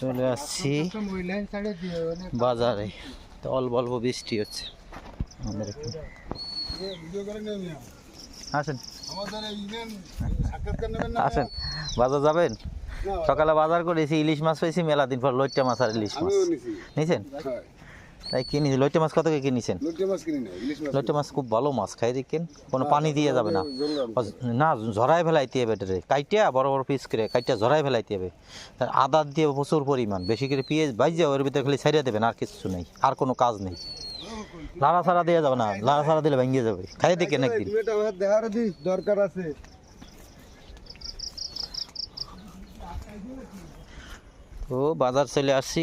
চলে আসছি বাজারে। তো অল্প অল্প বৃষ্টি হচ্ছে। আমাদের আসেন। আসেন। বাজার যাবেন? সকালে বাজার করেছি ইলিশ মাছ পেয়েছি মেলা দিন পর লইট্টা মাছ আর ইলিশ মাছ। নিছেন? তাই কিনেছি লইট্টা মাছ কত করে কিনেছেন লইট্টা মাছ খুব ভালো মাছ খাই দেখেন কোনো পানি দিয়ে যাবে না। না ঝরাই ফেলাইতে হবে এটারে কাইটিয়া বড় বড় পিস করে কাইটিয়া ঝরাই ফেলাইতে হবে। তার আদা দিয়ে প্রচুর পরিমাণ বেশি করে পেঁয়াজ বাইজে ওর ভিতরে খালি ছাড়িয়ে দেবেন আর কিছু নেই আর কোনো কাজ নেই। লাড়া ছাড়া দেওয়া যাবে না লাড়া ছাড়া দিলে ভেঙে যাবে। খাই দেখেন একদিন দরকার আছে। তো বাজার চলে আসছি।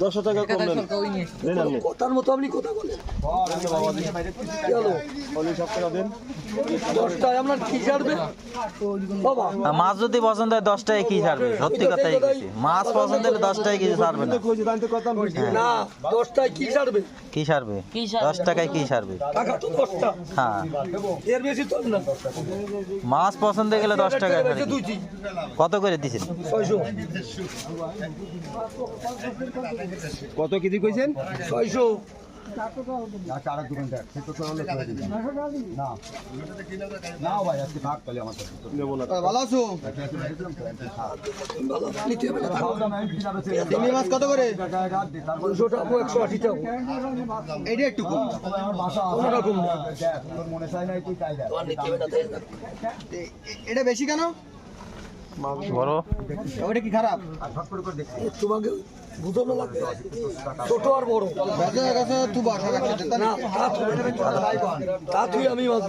দশশো টাকা কম নেন নেন আপনি। কথার মতো আপনি কথা বলেন। দশটায় আপনার কি ছাড়বে? মাছ যদি পছন্দ হয় দশটায় কি ছাড়বে? সত্যি কথাই বলছি মাছ পছন্দ হলে দশটায় কিছু ছাড়বে না। দশটায় কি ছাড়বে? কি ছাড়বে? দশ টাকায় কি ছাড়বে? টাকা হ্যাঁ। এর বেশি তো না। মাছ পছন্দ গেলে দশ টাকায় কত করে দিছেন? ছয়শো। কত কেজি কইছেন? ছয়শো। ভালো আছো? চিংড়ি মাছ কত করে? দুশো টাকা একশো আশি টাকা। এটা একটু কম। এটা বেশি কেন? বড়। ওটা কি খারাপ? তোমাকে বুঝানো লাগবে। ছোট আর বড়। গেছে তু বাসা রাখছে না তা তুই- আমি মাছ।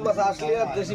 মাছ আসলে আর দেশি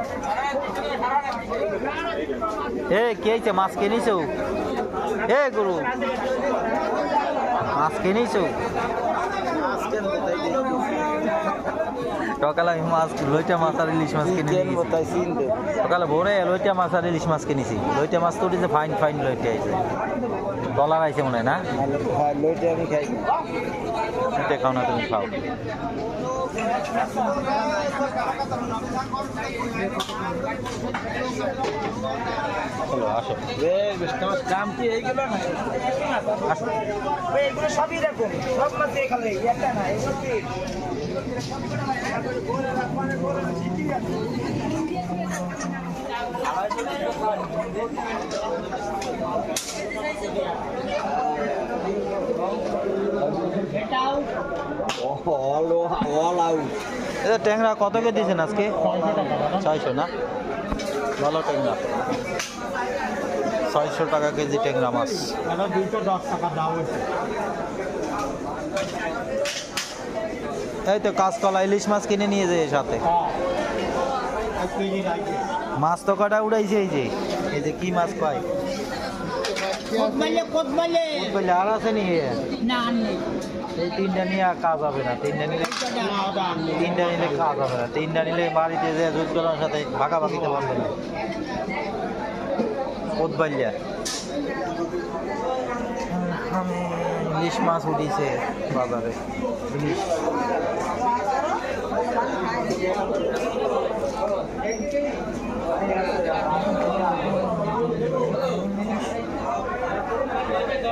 এ, কে মাছ কিনেছো? এ, গুরু। মাছ কিনেছো? সকালে আমি মাছ, লইটা মাছ আর ইলিশ মাছ কিনে। সকালে ভোরে লইটা মাছ আর ইলিশ মাছ কিনেছি। লইটা মাছ তো ফাইন ফাইন লইটা আইছে। ডলার আইছে মনে হয় না? আমি খাই। এটা খাও না তুমি খাও। চলো আসো। দাম কি না এগুলো সবই এরকম। সব মাছ এখানে একটা না এসব কি? ট্যাংরা কত কে দিয়েছেন আজকে? ছয়শো না? ভালো ট্যাংরা। ছয়শো টাকা কেজি ট্যাংরা মাছ। এই তো কাঁচকলা ইলিশ মাছ কিনে নিয়ে যায় সাথে। মাছ তো কটা উড়াইছে এই যে। এই যে কি মাছ পাই আর আছে নি? এই তিনটা নিয়ে কাজ হবে না। তিনটা নিলে তিনটা নিলে কাজ হবে না। তিনটা নিলে বাড়িতে যে দুধ সাথে ভাগাভাগিতে পারবে না। কোতবাল্যা ইলিশ মাছ উঠিছে বাজারে। ইলিশ।